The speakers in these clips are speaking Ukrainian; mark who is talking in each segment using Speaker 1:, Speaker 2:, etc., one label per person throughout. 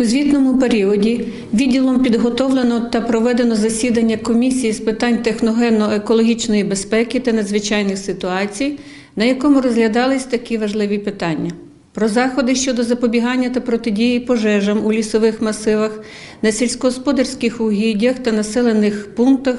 Speaker 1: У звітному періоді відділом підготовлено та проведено засідання комісії з питань техногенно-екологічної безпеки та надзвичайних ситуацій, на якому розглядались такі важливі питання. Про заходи щодо запобігання та протидії пожежам у лісових масивах, на сільськогосподарських угіддях та населених пунктах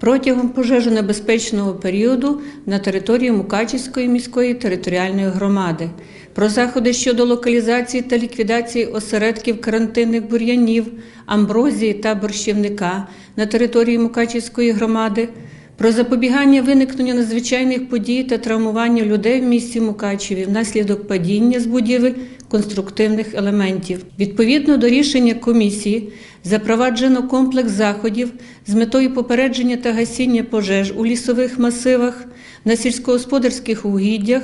Speaker 1: протягом пожежонебезпечного періоду на території Мукачівської міської територіальної громади, про заходи щодо локалізації та ліквідації осередків карантинних бур'янів, амброзії та борщівника на території Мукачівської громади, про запобігання виникнення надзвичайних подій та травмування людей в місті Мукачеві внаслідок падіння з будівель конструктивних елементів. Відповідно до рішення комісії запроваджено комплекс заходів з метою попередження та гасіння пожеж у лісових масивах, на сільськогосподарських угіддях,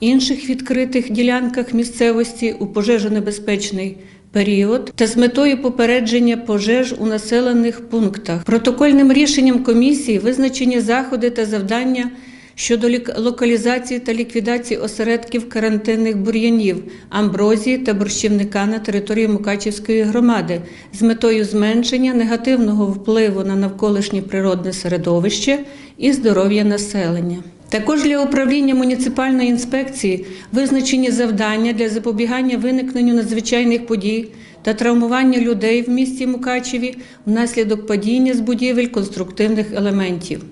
Speaker 1: інших відкритих ділянках місцевості у пожежонебезпечний період та з метою попередження пожеж у населених пунктах. Протокольним рішенням комісії визначені заходи та завдання щодо локалізації та ліквідації осередків карантинних бур'янів, амброзії та борщівника на території Мукачівської громади з метою зменшення негативного впливу на навколишнє природне середовище і здоров'я населення. Також для управління муніципальної інспекції визначені завдання для запобігання виникненню надзвичайних подій та травмування людей в місті Мукачеві внаслідок падіння з будівель конструктивних елементів.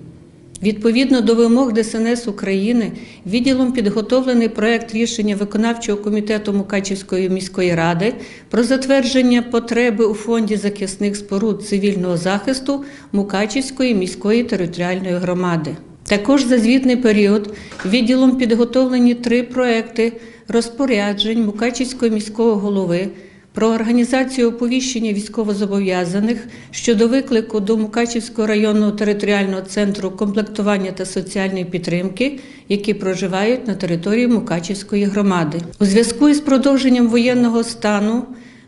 Speaker 1: Відповідно до вимог ДСНС України, відділом підготовлений проект рішення виконавчого комітету Мукачівської міської ради про затвердження потреби у фонді захисних споруд цивільного захисту Мукачівської міської територіальної громади. Також за звітний період відділом підготовлені три проекти розпоряджень Мукачівського міського голови про організацію оповіщення військовозобов'язаних щодо виклику до Мукачівського районного територіального центру комплектування та соціальної підтримки, які проживають на території Мукачівської громади. У зв'язку із продовженням воєнного стану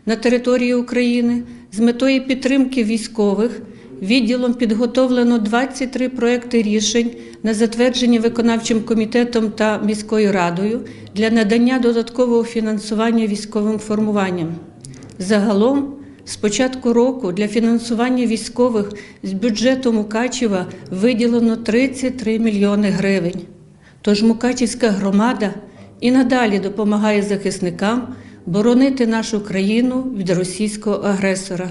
Speaker 1: на території України з метою підтримки військових відділом підготовлено 23 проекти рішень на затвердження виконавчим комітетом та міською радою для надання додаткового фінансування військовим формуванням. Загалом, з початку року для фінансування військових з бюджету Мукачева виділено 33 мільйони гривень. Тож Мукачівська громада і надалі допомагає захисникам боронити нашу країну від російського агресора.